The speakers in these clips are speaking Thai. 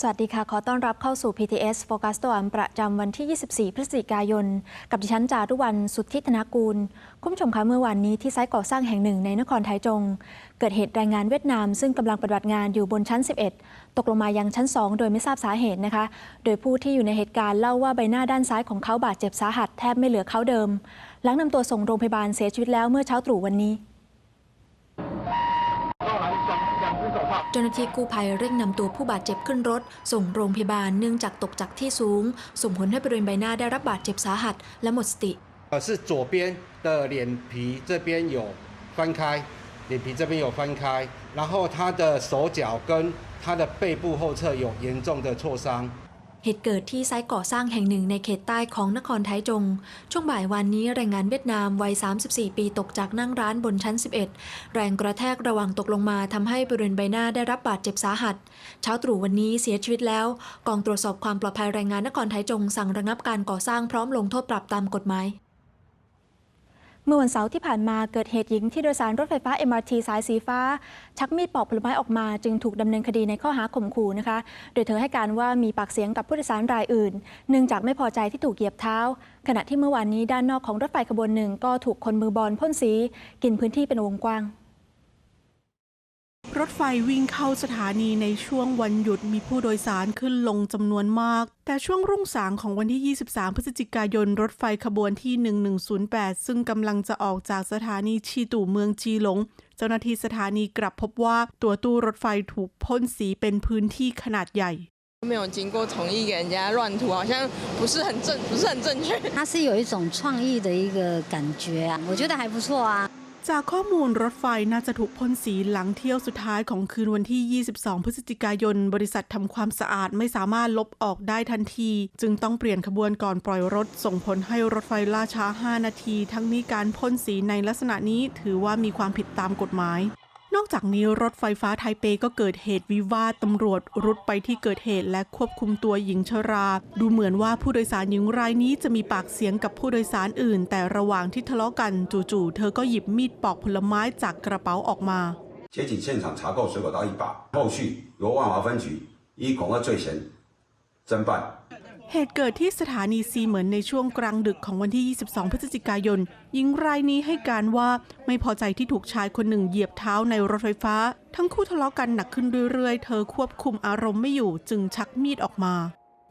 สวัสดีค่ะ ขอต้อนรับเข้าสู่ PTS Focus ตัวอันประจำวันที่ 24 พฤศจิกายน กับดิฉันจารุวรรณสุทธิธนากูล คุณผู้ชมคะเมื่อวานนี้ที่ไซต์ก่อสร้างแห่งหนึ่งในนครไทจง เกิดเหตุแรงงานเวียดนาม ซึ่งกำลังปฏิบัติงานอยู่บนชั้น 11 ตกลงมายังชั้น 2 โดยไม่ทราบสาเหตุนะคะ โดยผู้ที่อยู่ในเหตุการณ์เล่าว่าใบหน้าด้านซ้ายของเขาบาดเจ็บสาหัสแทบไม่เหลือเขาเดิม หลังนำตัวส่งโรงพยาบาลเสียชีวิตแล้วเมื่อเช้าตรู่วันนี้ เจ้าหน้าที่กู้ภัยเร่งนำตัวผู้บาดเจ็บขึ้นรถ ส่งโรงพยาบาลเนื่องจากตกจากที่สูง ส่งผลให้บริเวณใบหน้าได้รับบาดเจ็บสาหัส และหมดสติ 呃，是左边的脸皮这边有翻开，脸皮这边有翻开，然后他的手脚跟他的背部后侧有严重的挫伤。 เหตุเกิดที่ไซต์ก่อสร้างแห่งหนึ่งในเขตใต้ของนครไทจง ช่วงบ่ายวันนี้แรงงานเวียดนามวัย 34 ปีตกจากนั่งร้านบนชั้น 11 แรงกระแทกระหว่างตกลงมาทำให้บริเวณใบหน้าได้รับบาดเจ็บสาหัส เช้าตรู่วันนี้เสียชีวิตแล้ว กองตรวจสอบความปลอดภัยแรงงานนครไทจงสั่งระงับการก่อสร้างพร้อมลงโทษปรับตามกฎหมาย เมื่อวันเสาร์ที่ผ่านมาเกิดเหตุหญิงที่โดยสารรถไฟฟ้า MRT สายสีฟ้า ชักมีดปอกผลไม้ออกมา จึงถูกดำเนินคดีในข้อหาข่มขู่นะคะ โดยเธอให้การว่ามีปากเสียงกับผู้โดยสารรายอื่น เนื่องจากไม่พอใจที่ถูกเหยียบเท้า ขณะที่เมื่อวานนี้ด้านนอกของรถไฟขบวนหนึ่งก็ถูกคนมือบอลพ่นสี กินพื้นที่เป็นวงกว้าง รถไฟวิ่งเข้าสถานีในช่วงวันหยุดมีผู้โดยสารขึ้นลงจำนวนมาก แต่ช่วงรุ่งสางของวันที่ 23 พฤศจิกายน รถไฟขบวนที่ 1108 ซึ่งกำลังจะออกจากสถานีชีตู่เมืองจีหลง เจ้าหน้าที่สถานีกลับพบว่าตัวตู้รถไฟถูกพ่นสีเป็นพื้นที่ขนาดใหญ่ 没有经过同意给人家乱涂，好像不是很正，不是很正确。它是有一种创意的一个感觉啊，我觉得还不错啊。 จากข้อมูลรถไฟน่าจะถูกพ่นสีหลังเที่ยวสุดท้ายของคืนวันที่ 22 พฤศจิกายน บริษัททำความสะอาดไม่สามารถลบออกได้ทันที จึงต้องเปลี่ยนขบวนก่อนปล่อยรถ ส่งผลให้รถไฟล่าช้า 5 นาที ทั้งนี้การพ่นสีในลักษณะนี้ถือว่ามีความผิดตามกฎหมาย นอกจากนี้รถไฟฟ้าไทเปก็เกิดเหตุวิวาทตำรวจรุดไปที่เกิดเหตุและควบคุมตัวหญิงชรา ดูเหมือนว่าผู้โดยสารหญิงรายนี้จะมีปากเสียงกับผู้โดยสารอื่น แต่ระหว่างที่ทะเลาะกันจู่ๆเธอก็หยิบมีดปอกผลไม้จากกระเป๋าออกมา 截警现场查扣水果刀一把，后续由万华分局依恐吓罪嫌侦办。 เหตุเกิดที่สถานีซีเหมือนในช่วงกลางดึกของวันที่ 22 พฤศจิกายน หญิงรายนี้ให้การว่าไม่พอใจที่ถูกชายคนหนึ่งเหยียบเท้าในรถไฟฟ้า ทั้งคู่ทะเลาะกันหนักขึ้นเรื่อยๆ เธอควบคุมอารมณ์ไม่อยู่จึงชักมีดออกมา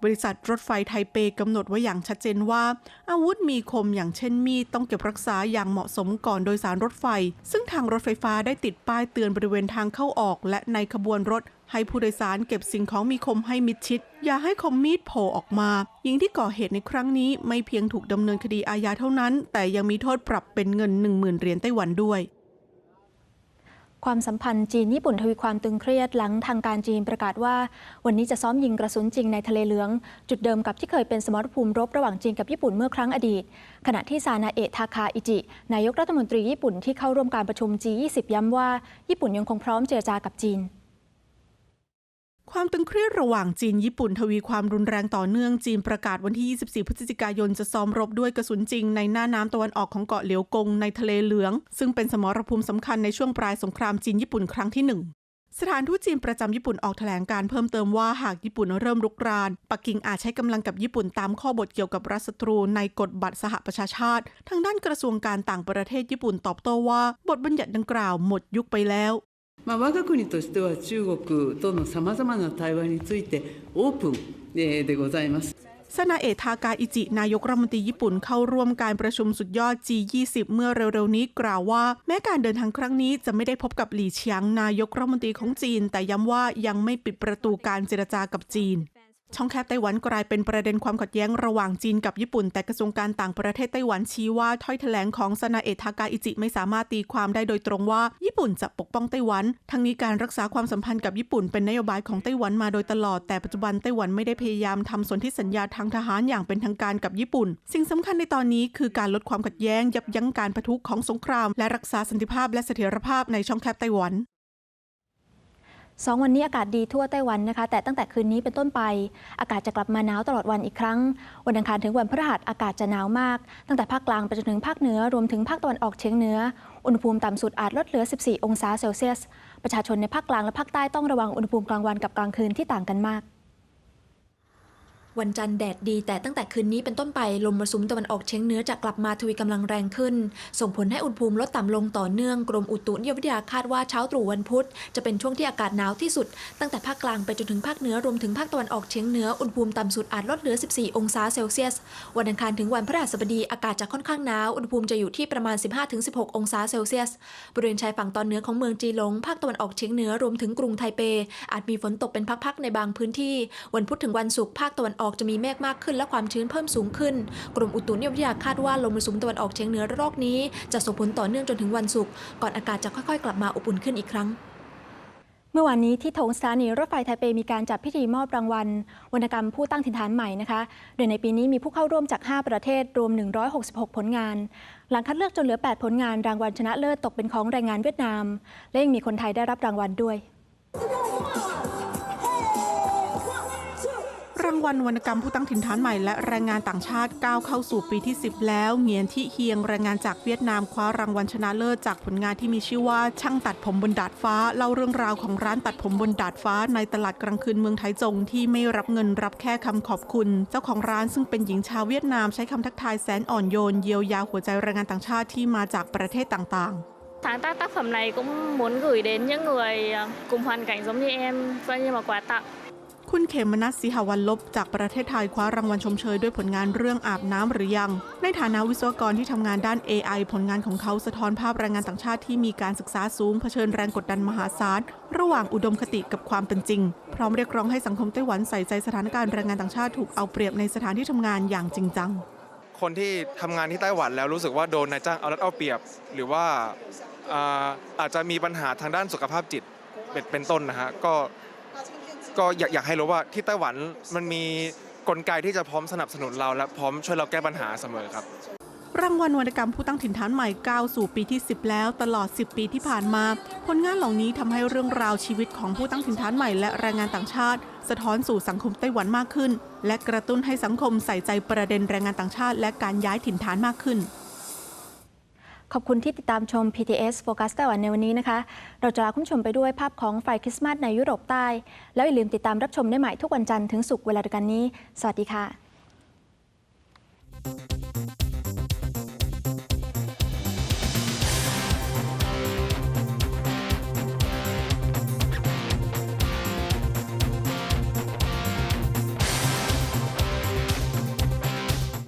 บริษัทรถไฟไทเปกำหนดไว้อย่างชัดเจนว่า อาวุธมีคมอย่างเช่นมีดต้องเก็บรักษาอย่างเหมาะสมก่อนโดยสารรถไฟ ซึ่งทางรถไฟฟ้าได้ติดป้ายเตือนบริเวณทางเข้าออก และในขบวนรถให้ผู้โดยสารเก็บสิ่งของมีคมให้มิดชิด อย่าให้คมมีดโผล่ออกมา หญิงที่ก่อเหตุในครั้งนี้ไม่เพียงถูกดำเนินคดีอาญาเท่านั้น แต่ยังมีโทษปรับเป็นเงิน 10,000เหรียญไต้หวันด้วย ความสัมพันธ์จีนญี่ปุ่นทวีความตึงเครียดหลังทางการจีนประกาศว่า วันนี้จะซ้อมยิงกระสุนจริงในทะเลเหลือง จุดเดิมกับที่เคยเป็นสมรภูมิรบระหว่างจีนกับญี่ปุ่นเมื่อครั้งอดีต ขณะที่ซานาเอะทาคาอิจิ นายกรัฐมนตรีญี่ปุ่นที่เข้าร่วมการประชุม G20 ย้ำว่าญี่ปุ่นยังคงพร้อมเจรจากับจีน ความตึงเครียดระหว่างจีนญี่ปุ่นทวีความรุนแรงต่อเนื่องจีนประกาศวันที่ 24 พฤศจิกายนจะซ้อมรบด้วยกระสุนจริงในหน้าน้ำตะวันออกของเกาะเหลียวกงในทะเลเหลือง ซึ่งเป็นสมรภูมิสำคัญในช่วงปลายสงครามจีนญี่ปุ่นครั้งที่หนึ่งสถานทูตจีนประจำญี่ปุ่นออกแถลงการเพิ่มเติมว่าหากญี่ปุ่นเริ่มรุกราน ปักกิ่งอาจใช้กำลังกับญี่ปุ่นตามข้อบทเกี่ยวกับรัฐศัตรูในกฎบัตรสหประชาชาติ ทางด้านกระทรวงการต่างประเทศญี่ปุ่นตอบโต้ว่า บทบัญญัติดังกล่าวหมดยุคไปแล้ว まあ、我が国としては中国とのさまざまな対話についてオープンえーでございます。 ซานาเอะทากาอิจิ นายกรัฐมนตรีญี่ปุ่นเข้าร่วมการประชุมสุดยอด G20 เมื่อเร็วๆนี้กล่าวว่า แม้การเดินทางครั้งนี้จะไม่ได้พบกับหลี่เฉียง นายกรัฐมนตรีของจีน แต่ย้ำว่ายังไม่ปิดประตูการเจรจากับจีน ช่องแคบไต้หวันกลายเป็นประเด็นความขัดแย้งระหว่างจีนกับญี่ปุ่น แต่กระทรวงการต่างประเทศไต้หวันชี้ว่าถ้อยแถลงของซานาเอะทากาอิจิไม่สามารถตีความได้โดยตรงว่า ญี่ปุ่นจะปกป้องไต้หวัน ทั้งนี้การรักษาความสัมพันธ์กับญี่ปุ่นเป็นนโยบายของไต้หวันมาโดยตลอด แต่ปัจจุบันไต้หวันไม่ได้พยายามทำสนธิสัญญาทางทหารอย่างเป็นทางการกับญี่ปุ่น สิ่งสำคัญในตอนนี้คือการลดความขัดแย้ง ยับยั้งการปะทุของสงคราม และรักษาสันติภาพและเสถียรภาพในช่องแคบไต้หวัน สองวันนี้อากาศดีทั่วไต้หวันนะคะ แต่ตั้งแต่คืนนี้เป็นต้นไป อากาศจะกลับมาหนาวตลอดวันอีกครั้ง วันอังคารถึงวันพฤหัสอากาศจะหนาวมาก ตั้งแต่ภาคกลางไปจนถึงภาคเหนือรวมถึงภาคตะวันออกเฉียงเหนือ อุณหภูมิต่ำสุดอาจลดเหลือ 14 องศาเซลเซียส ประชาชนในภาคกลางและภาคใต้ต้องระวังอุณหภูมิกลางวันกับกลางคืนที่ต่างกันมาก วันจันทร์แดดดีแต่ตั้งแต่คืนนี้เป็นต้นไปลมมรสุมตะวันออกเฉียงเหนือจะกลับมาทวีกำลังแรงขึ้น ส่งผลให้อุณหภูมิลดต่ำลงต่อเนื่องกรมอุตุนิยมวิทยาคาดว่าเช้าตรู่วันพุธ จะเป็นช่วงที่อากาศหนาวที่สุด ตั้งแต่ภาคกลางไปจนถึงภาคเหนือรวมถึงภาคตะวันออกเฉียงเหนืออุณหภูมิต่ำสุดอาจลดเหลือ 14 องศาเซลเซียส วันอังคารถึงวันพฤหัสบดีอากาศจะค่อนข้างหนาวอุณหภูมิจะอยู่ที่ประมาณ 15-16 องศาเซลเซียสบริเวณชายฝั่งตอนเหนือของเมืองจีหลงภาคตะวันออกเฉียงเหนือรวมถึงกรุงไทเป อาจมีฝนตกเป็นพักๆในบางพื้นที่ วันพุธถึงวันศุกร์ภาคตะวันออกอกจะมีเมฆมากขึ้นและความชื้นเพิ่มสูงขึ้น กรมอุตุนิยมวิทยาคาดว่าลมมรสุมตะวันออกเฉียงเหนือระลอกนี้ จะส่งผลต่อเนื่องจนถึงวันศุกร์ก่อนอากาศจะค่อยๆ กลับมาอบอุ่นขึ้นอีกครั้งเมื่อวานนี้ที่โถงสถานีรถไฟไทเปมีการจัดพิธีมอบรางวัลวรรณกรรมผู้ตั้งถิ่นฐานใหม่นะคะ โดยในปีนี้มีผู้เข้าร่วมจาก 5 ประเทศรวม 166 ผลงาน หลังคัดเลือกจนเหลือ 8 ผลงานรางวัลชนะเลิศตกเป็นของแรงงานเวียดนาม และยังมีคนไทยได้รับรางวัลด้วย รางวัลวรรณกรรมผู้ตั้งถิ่นฐานใหม่และแรงงานต่างชาติก้าวเข้าสู่ปีที่ 10 แล้วเงียนที่เฮียงแรงงานจากเวียดนามคว้ารางวัลชนะเลิศจากผลงานที่มีชื่อว่าช่างตัดผมบนดาดฟ้าเล่าเรื่องราวของร้านตัดผมบนดาดฟ้าในตลาดกลางคืนเมืองไทจงที่ไม่รับเงินรับแค่คำขอบคุณ เจ้าของร้านซึ่งเป็นหญิงชาวเวียดนามใช้คำทักทายแสนอ่อนโยนเยียวยาหัวใจแรงงานต่างชาติที่มาจากประเทศต่างๆ Sáng tác tác phẩm này cũng muốn gửi đến những người cùng hoàn cảnh giống như em, coi như là quà tặng. คุณเขมนัสสิหวันลบจากประเทศไทยคว้ารางวัลชมเชยด้วยผลงานเรื่องอาบน้ำหรือยัง ในฐานะวิศวกรที่ทำงานด้าน AI ผลงานของเขาสะท้อนภาพแรงงานต่างชาติที่มีการศึกษาสูงเผชิญแรงกดดันมหาศาลระหว่างอุดมคติกับความเป็นจริง พร้อมเรียกร้องให้สังคมไต้หวันใส่ใจสถานการณ์แรงงานต่างชาติถูกเอาเปรียบในสถานที่ทำงานอย่างจริงจังคนที่ทำงานที่ไต้หวันแล้วรู้สึกว่าโดนนายจ้างเอารัดเอาเปรียบ หรือว่าอาจจะมีปัญหาทางด้านสุขภาพจิตเป็นต้นนะฮะก็ ก็อยากอยากให้รู้ว่าที่ไต้หวันมันมีกลไกที่จะพร้อมสนับสนุนเราและพร้อมช่วยเราแก้ปัญหาเสมอครับ รางวัลวรรณกรรมผู้ตั้งถิ่นฐานใหม่ก้าวสู่ปีที่ 10 แล้วตลอด 10 ปีที่ผ่านมา ผลงานเหล่านี้ทำให้เรื่องราวชีวิตของผู้ตั้งถิ่นฐานใหม่และแรงงานต่างชาติ สะท้อนสู่สังคมไต้หวันมากขึ้น และกระตุ้นให้สังคมใส่ใจประเด็นแรงงานต่างชาติ และการย้ายถิ่นฐานมากขึ้น ขอบคุณที่ติดตามชม PTS Focus ไต้หวันในวันนี้นะคะ เราจะลาคุณผู้ชมไปด้วยภาพของไฟคริสต์มาสในยุโรปใต้ แล้วอย่าลืมติดตามรับชมได้ใหม่ทุกวันจันทร์ถึงศุกร์เวลาเดียวกันนี้ สวัสดีค่ะ